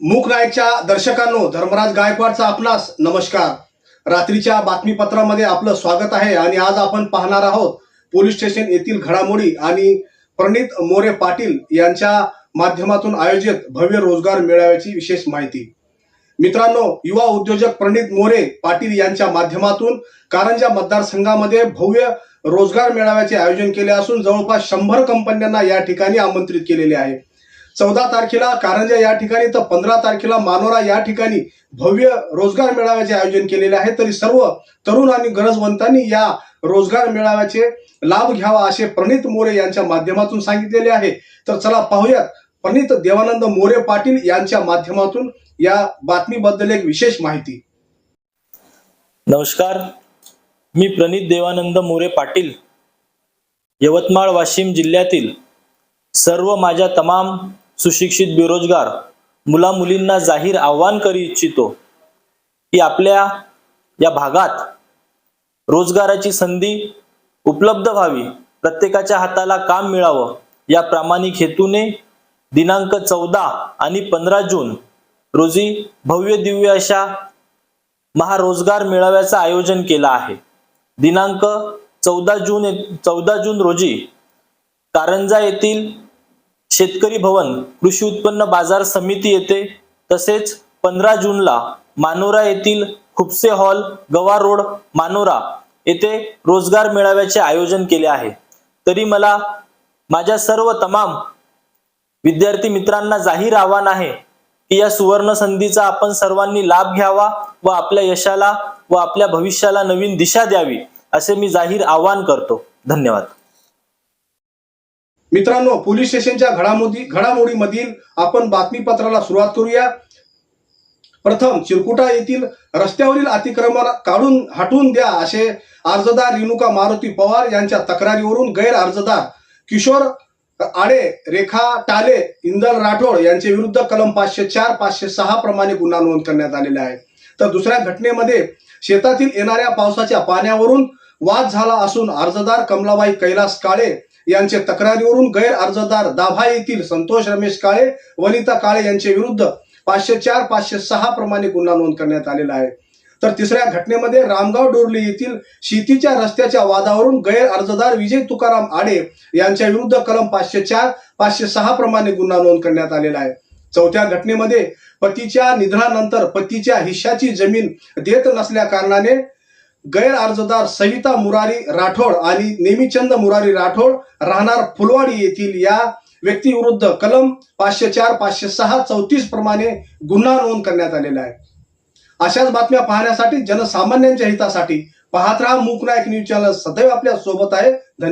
मूक नायकच्या दर्शकांनो धर्मराज गायकवाडचा आपणास नमस्कार. रात्रीच्या बातमीपत्रामध्ये आपलं स्वागत आहे आणि आज आपण पाहणार आहोत पोलीस स्टेशन येथील घडामोडी आणि प्रणित मोरे पाटील यांच्या माध्यमातून आयोजित भव्य रोजगार मेळाव्याची विशेष माहिती. मित्रांनो युवा उद्योजक प्रणित मोरे पाटील यांच्या माध्यमातून कारंजा मतदारसंघामध्ये भव्य रोजगार मेळाव्याचे आयोजन केले असून जवळपास शंभर कंपन्यांना या ठिकाणी आमंत्रित केलेले आहे. चौदा तारखेला कारंजा या ठिकाणी तर पंधरा तारखेला मानोरा या ठिकाणी भव्य रोजगार मेळाव्याचे आयोजन केलेले आहे. तरी सर्व तरुण आणि गरजवंतांनी या रोजगार मेळाव्याचे लाभ घ्यावा असे प्रणित मोरे यांच्या माध्यमातून सांगितलेले आहे. तर चला पाहूयात प्रणित देवानंद मोरे पाटील यांच्या माध्यमातून या बातमीबद्दल एक विशेष माहिती. नमस्कार मी प्रणित देवानंद मोरे पाटील यवतमाळ वाशिम जिल्ह्यातील सर्व माझ्या तमाम सुशिक्षित बेरोजगार मुला मुलींना जाहीर आव्हान करू इच्छितो की आपल्या या भागात रोजगाराची संधी उपलब्ध व्हावी प्रत्येकाच्या हाताला काम मिळावं. या प्रामाणिक हेतूने दिनांक चौदा आणि पंधरा जून रोजी भव्य दिव्य अशा महारोजगार मेळाव्याचं आयोजन केलं आहे. दिनांक चौदा जून चौदा जून रोजी कारंजा येथील शेतकरी भवन कृषी उत्पन्न बाजार समिती येथे तसेच पंधरा जूनला मानोरा येथील खुपसे हॉल गवा रोड मानोरा येथे रोजगार मेळाव्याचे आयोजन केले आहे. तरी मला माझ्या सर्व तमाम विद्यार्थी मित्रांना जाहीर आव्हान आहे की या सुवर्ण संधीचा आपण सर्वांनी लाभ घ्यावा व आपल्या यशाला व आपल्या भविष्याला नवीन दिशा द्यावी असे मी जाहीर आवाहन करतो. धन्यवाद. मित्रांनो पोलीस स्टेशनच्या घडामोडी घडामोडीमधील आपण बातमीपत्राला सुरुवात करूया. प्रथम चिरकुटा येथील रस्त्यावरील अतिक्रमण काढून हटवून द्या असे अर्जदार रेणुका मारुती पवार यांच्या तक्रारीवरून गैर अर्जदार किशोर आडे रेखा टाले इंदर राठोड यांचे विरुद्ध कलम पाचशे चार पाचशे सहा प्रमाणे गुन्हा नोंद करण्यात आलेला आहे. तर दुसऱ्या घटनेमध्ये शेतातील येणाऱ्या पावसाच्या पाण्यावरून वाद झाला असून अर्जदार कमलाबाई कैलास काळे यांचे तक्रारीवरून गैर अर्जदार दाभा येथील संतोष रमेश काळे वनिता काळे यांच्या विरुद्ध पाचशे चार पाचशे सहा प्रमाणे गुन्हा नोंद करण्यात आलेला आहे. तर तिसऱ्या घटनेमध्ये रामगाव डोरली येथील शेतीच्या रस्त्याच्या वादावरून गैर अर्जदार विजय तुकाराम आडे यांच्या विरुद्ध कलम पाचशे चार पाचशे सहा प्रमाणे गुन्हा नोंद करण्यात आलेला आहे. चौथ्या घटनेमध्ये पतीच्या निधनानंतर पतीच्या हिश्शाची जमीन देत नसल्या कारणाने गैर अर्जदार सविता मुरारी राठोड आणि नेमीचंद मुरारी राठोड राहणार फुलवाडी येथील या व्यक्तीविरुद्ध कलम पाचशे चार पाचशे सहा चौतीस प्रमाणे गुन्हा नोंद करण्यात आलेला आहे. अशाच बातम्या पाहण्यासाठी जनसामान्यांच्या हितासाठी पाहत राहा मूक नायक न्यूज चॅनल. सदैव आपल्यासोबत आहे. धन्यवाद.